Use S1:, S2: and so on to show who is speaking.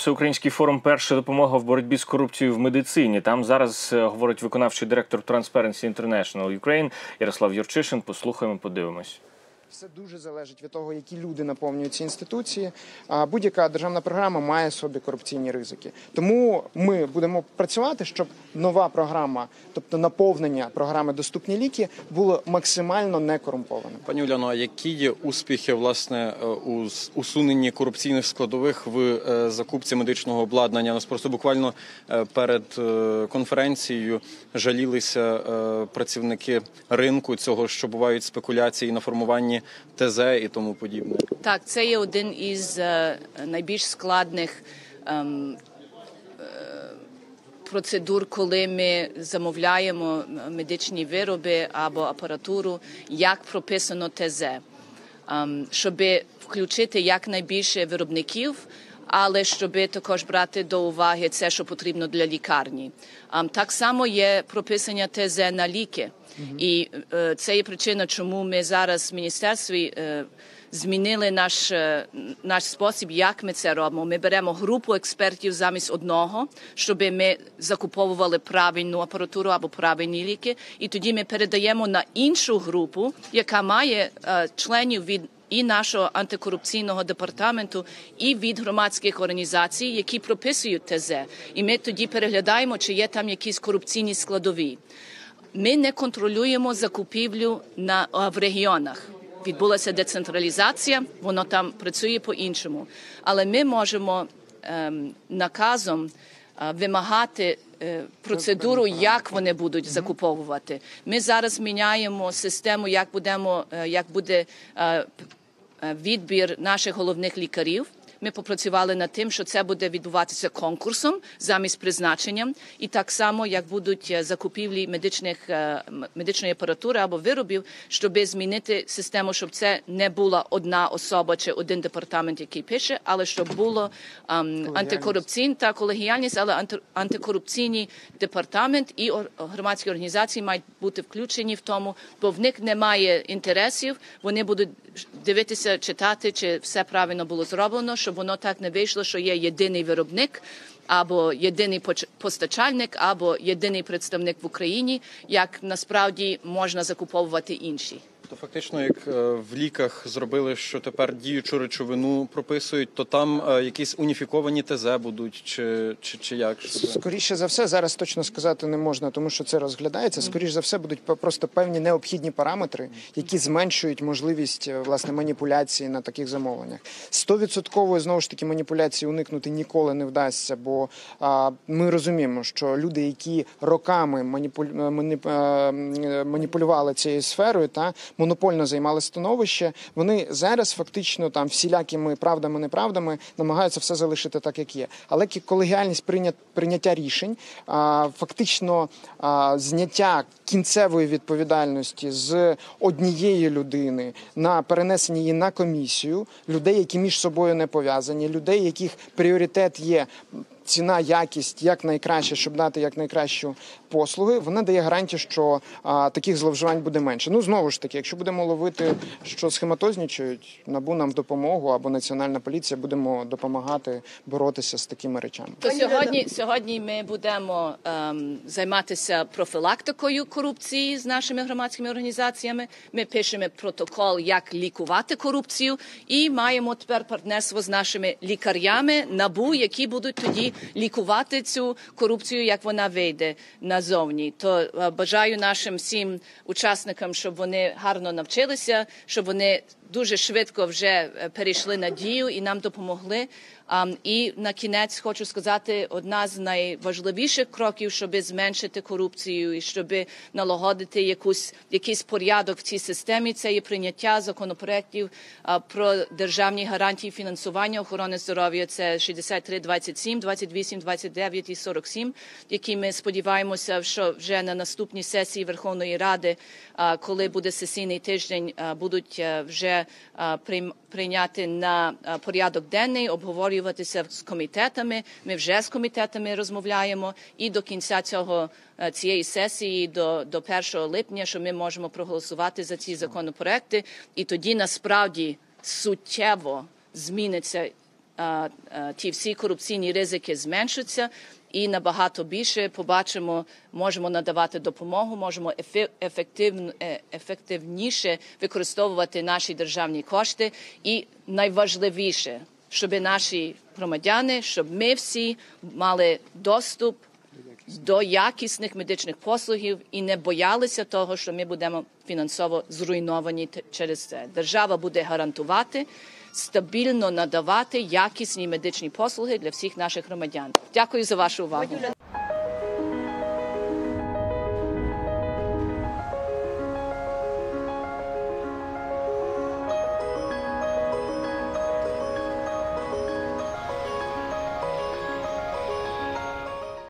S1: Всеукраїнський форум перша допомога в боротьбі з корупцією в медицині. Там зараз е, говорить виконавчий директор Transparency International Ukraine Ярослав Юрчишин. Послухаємо, подивимось.
S2: Все дуже залежить від того, які люди наповнюють ці інституції. А будь-яка державна програма має собі корупційні ризики. Тому ми будемо працювати, щоб нова програма, тобто наповнення програми Доступні ліки, було максимально не корумповане.
S3: Пані Уляно, а які є успіхи власне е, у усуненні корупційних складових в е, закупці медичного обладнання? Нас просто буквально е, перед конференцією жалілися працівники ринку цього, що бувають спекуляції на формуванні ТЗ і тому подібне.
S4: Так, це є один із е, найбільш складних ем, е, процедур, коли ми замовляємо медичні вироби або апаратуру, як прописано ТЗ, ем, щоб включити якнайбільше виробників. Але щоб також брати до уваги це, що потрібно для лікарні. Так само є прописання ТЗ на ліки, і е, це є причина, чому ми зараз в міністерстві е, змінили наш, е, наш спосіб, як ми це робимо. Ми беремо групу експертів замість одного, щоб ми закуповували правильну апаратуру або правильні ліки, і тоді ми передаємо на іншу групу, яка має членів від і нашого антикорупційного департаменту, і від громадських організацій, які прописують ТЗ. І ми тоді переглядаємо, чи є там якісь корупційні складові. Ми не контролюємо закупівлю на в регіонах. Відбулася децентралізація, воно там працює по-іншому. Але ми можемо ем, наказом а, вимагати е, процедуру, як вони будуть закуповувати. Ми зараз міняємо систему, як будемо, е, як буде е, е, відбір наших головних лікарів. Ми попрацювали над тим, що це буде відбуватися конкурсом замість призначенням, і так само як будуть е, закупівлі медичних е, медичної апаратури або виробів, щоб змінити систему, щоб це не була одна особа чи один департамент, який пише, але щоб було ем, антикорупційна та колегіальність, але анти- антикорупційний департамент і громадські організації мають бути включені в тому, бо в них немає інтересів. Вони будуть дивитися, читати, чи все правильно було зроблено, щоб воно так не вийшло, що є єдиний виробник. Або єдиний постачальник, або єдиний представник в Україні, як насправді можна закуповувати інші.
S3: То фактично, як е, в ліках зробили, що тепер діючу речовину прописують, то там е, якісь уніфіковані ТЗ будуть, чи, чи, чи як?
S2: Скоріше за все, зараз точно сказати не можна, тому що це розглядається. Скоріше за все, будуть просто певні необхідні параметри, які зменшують можливість е, власне маніпуляції на таких замовленнях. Стовідсоткової знову ж таки маніпуляції уникнути ніколи не вдасться, бо а, ми розуміємо, що люди, які роками маніпуль... маніпулювали цією сферою, та монопольно займали становище, вони зараз фактично там всілякими правдами, неправдами намагаються все залишити так, як є. Але колегіальність прийнят... прийняття рішень, фактично зняття кінцевої відповідальності з однієї людини на перенесення її на комісію, людей, які між собою не пов'язані, людей, яких пріоритет є. Ціна, якість як найкраще, щоб дати як найкращу послуги, вона дає гарантію, що а, таких зловживань буде менше. Ну знову ж таки, якщо будемо ловити, що схематознічують, набу нам в допомогу або національна поліція будемо допомагати боротися з такими речами.
S4: То сьогодні, сьогодні ми будемо ем, займатися профілактикою корупції з нашими громадськими організаціями. Ми пишемо протокол, як лікувати корупцію, і маємо тепер партнерство з нашими лікарями набу, які будуть тоді лікувати цю корупцію, як вона вийде назовні. То е, бажаю нашим всім учасникам, щоб вони гарно навчилися, щоб вони дуже швидко вже е, перейшли на дію і нам допомогли. І на кінець хочу сказати, одна з найважливіших кроків, щоб зменшити корупцію і щоб налагодити якусь якийсь порядок в цій системі. Це є прийняття законопроєктів про державні гарантії фінансування охорони здоров'я. Це 63, 27, 28, 29 і 47, які ми сподіваємося, що вже на наступній сесії Верховної Ради, коли буде сесійний тиждень, будуть вже а, прийняти на порядок денний, обговорюватися з комітетами. Ми вже з комітетами розмовляємо і до кінця цього е, цієї сесії, до, до 1 липня, що ми можемо проголосувати за ці законопроекти, і тоді насправді суттєво зміниться ті всі корупційні ризики зменшаться. І набагато більше побачимо, можемо надавати допомогу, можемо ефе- е, ефективніше використовувати наші державні кошти. І найважливіше, щоб наші громадяни, щоб ми всі мали доступ до якісних медичних послугів і не боялися того, що ми будемо фінансово зруйновані через це. Держава буде гарантувати стабільно надавати якісні медичні послуги для всіх наших громадян. Дякую за вашу увагу.